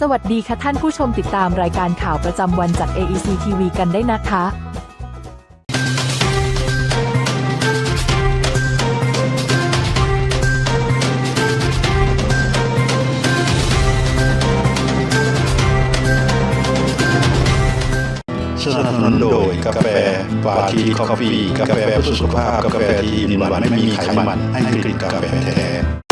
สวัสดีค่ะท่านผู้ชมติดตามรายการข่าวประจำวันจาก AEC TV กันได้นะคะสนับสนุนโดยกาแฟปาทีคอฟฟี่กาแฟเพื่อสุขภาพ กาแฟที่มีหวานไม่มีไขมันให้กลิ่นกาแฟแท้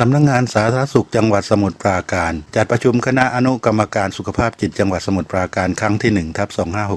สำนักงงานสาธารณสุขจังหวัดสมุทรปราการ จัดประชุมคณะอนุกรรมการสุขภาพจิตจังหวัดสมุทรปราการครั้งที่1ทับ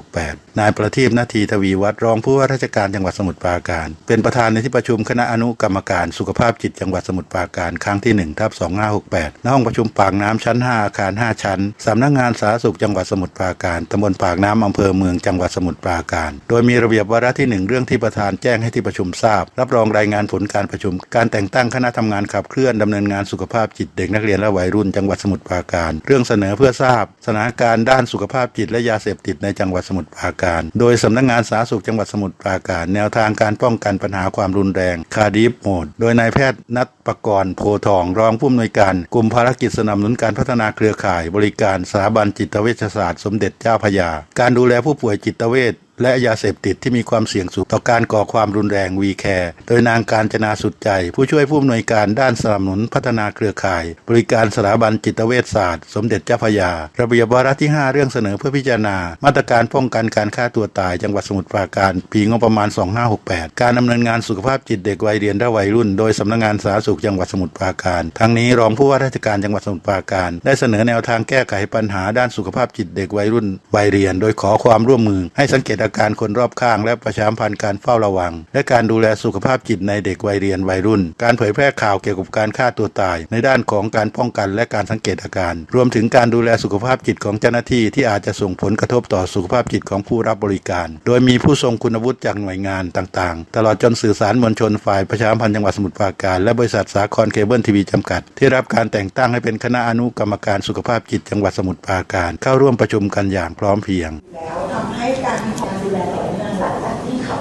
2568 นายประทีปนาทีทวีวัฒน์รองผู้ว่าราชการจังหวัดสมุทรปราการ เป็นประธานในที่ประชุมคณะอนุกรรมการสุขภาพจิตจังหวัดสมุทรปราการครั้งที่1ทับ2568ณห้องประชุมปากน้ำชั้น 5 อาคาร 5 ชั้นสำนักงงานสาธารณสุขจังหวัดสมุทรปราการตำบลปากน้ำอำเภอเมืองจังหวัดสมุทรปราการ โดยมีระเบียบวาระที่หนึ่งเรื่องที่ประธานแจ้งให้ที่ประชุมทราบ รับรองรายงานผลการประชุม การแต่งตั้งคณะทำงานขับเคลื่อนดำเนินงานสุขภาพจิตเด็กนักเรียนและวัยรุ่นจังหวัดสมุทรปราการ เรื่องเสนอเพื่อทราบสถานการณ์ด้านสุขภาพจิตและยาเสพติดในจังหวัดสมุทรปราการ โดยสำนักงานสาธารณสุขจังหวัดสมุทรปราการ แนวทางการป้องกันปัญหาความรุนแรงคาดีฟโหมดโดยนายแพทย์นัทประกรณ์โพทองรองผู้อำนวยการกลุ่มภารกิจสนับสนุนการพัฒนาเครือข่าย บริการสถาบันจิตเวชศาสตร์ สมเด็จเจ้าพยา การดูแลผู้ป่วยจิตเวช และยาเสพติดที่มีความเสี่ยงสูงต่อการก่อความรุนแรงวีแคร์โดยนางการจนาสุดใจ ผู้ช่วยผู้อำนวยการด้านสนับสนุนพัฒนาเครือข่าย บริการสถาบันจิตเวชศาสตร์ สมเด็จเจ้าพยา ระเบียบวาระที่ 5 เรื่องเสนอเพื่อพิจารณา มาตรการป้องกันการฆ่าตัวตาย จังหวัดสมุทรปราการ ปีงบประมาณ 2568 การดำเนินงานสุขภาพจิตเด็กวัยเรียนและวัยรุ่น โดยสำนักงานสาธารณสุขจังหวัดสมุทรปราการ ทั้งนี้รองผู้ว่าราชการจังหวัดสมุทรปราการ ได้เสนอแนวทางแก้ไขปัญหาด้านสุขภาพจิตเด็กวัยรุ่นวัยเรียน โดยขอความร่วมมือให้สังเกตอาการคนรอบข้าง และประชาสัมพันธ์การเฝ้าระวัง และการดูแลสุขภาพจิตในเด็กวัยเรียนวัยรุ่น การเผยแพร่ข่าวเกี่ยวกับการฆ่าตัวตาย ในด้านของการป้องกันและการสังเกตอาการ รวมถึงการดูแลสุขภาพจิตของเจ้าหน้าที่ที่อาจจะส่งผลกระทบต่อสุขภาพจิตของผู้รับบริการ โดยมีผู้ทรงคุณวุฒิจากหน่วยงานต่างๆ ตลอดจนสื่อสารมวลชนฝ่ายประชาสัมพันธ์จังหวัดสมุทรปราการ และบริษัทสาครเคเบิลทีวีจำกัด ที่รับการแต่งตั้งให้เป็นคณะอนุกรรมการสุขภาพจิตจังหวัดสมุทรปราการ เข้าร่วมประชุมกันอย่างพร้อมเพรียง แล้วทำให้การมีการดูแลต่อเนื่องหลังจากที่เขา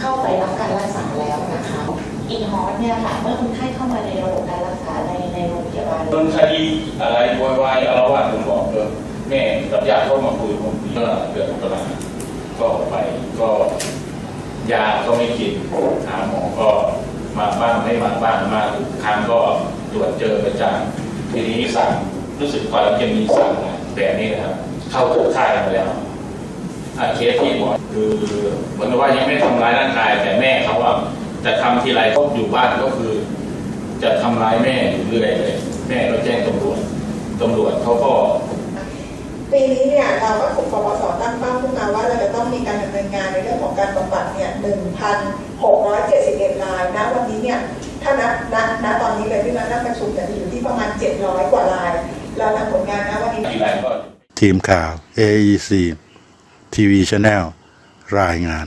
เข้าไปรับการรักษาแล้วนะคะอี ฮอสเนี่ยค่ะเมื่อคนไข้เข้ามาในระบบการรักษาในในโรงพยาบาลโดนคดีอะไรโวยวายอาละวาดผมบอกเออแม่กับญาติเข้ามาคุยผมเมื่อเดือนมกราก็ไปก็ยาก็ไม่กินหาหมอก็มาบ้างไม่มาบ้างมาทุกครั้งก็ตรวจเจอประจำทีนี้สั่งรู้สึกก่อนจะมีสั่งแต่นี่นะครับ เข้าเครือข่ายมาแล้วอะเคสที่หมอคือเหมือนกับว่ายังไม่ทำร้ายร่างกายแต่แม่เขาว่า จะทำทีไรเขาอยู่บ้านก็คือ จะทำร้ายแม่อยู่เรื่อยเลยแม่ก็แจ้งตำรวจตำรวจเขาก็ปีนี้เนี่ยเราก็ถูกปปสตั้งเป้าขึ้นมาว่าเราจะต้องมีการดำเนินงานในเรื่องของการบำบัดเนี่ย1,671รายนะวันนี้เนี่ยถ้านับณณตอนนี้เลยที่เรานั่งประชุมเนี่ยจะอยู่ที่ประมาณ 700 กว่าราย เราทำผลงานนะวันนี้ทีไรก็ทีมข่าว AEC TV Channel รายงาน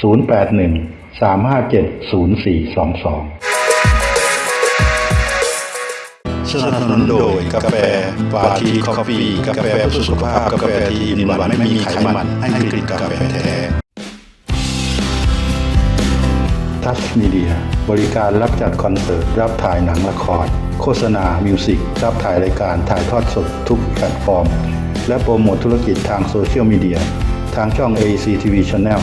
081 357 0422 สนับสนุนโดยกาแฟปาทีคอฟฟี่กาแฟเพื่อสุขภาพ กาแฟที่อินวันไม่มีไขมัน ให้กลิ่นกาแฟแท้ทัชมีเดียบริการรับจัดคอนเสิร์ต รับถ่ายหนังละคร โฆษณา มิวสิก รับถ่ายรายการถ่ายทอดสดทุกแพลตฟอร์ม และโปรโมทธุรกิจทางโซเชียลมีเดีย ทางช่อง AC TV Channel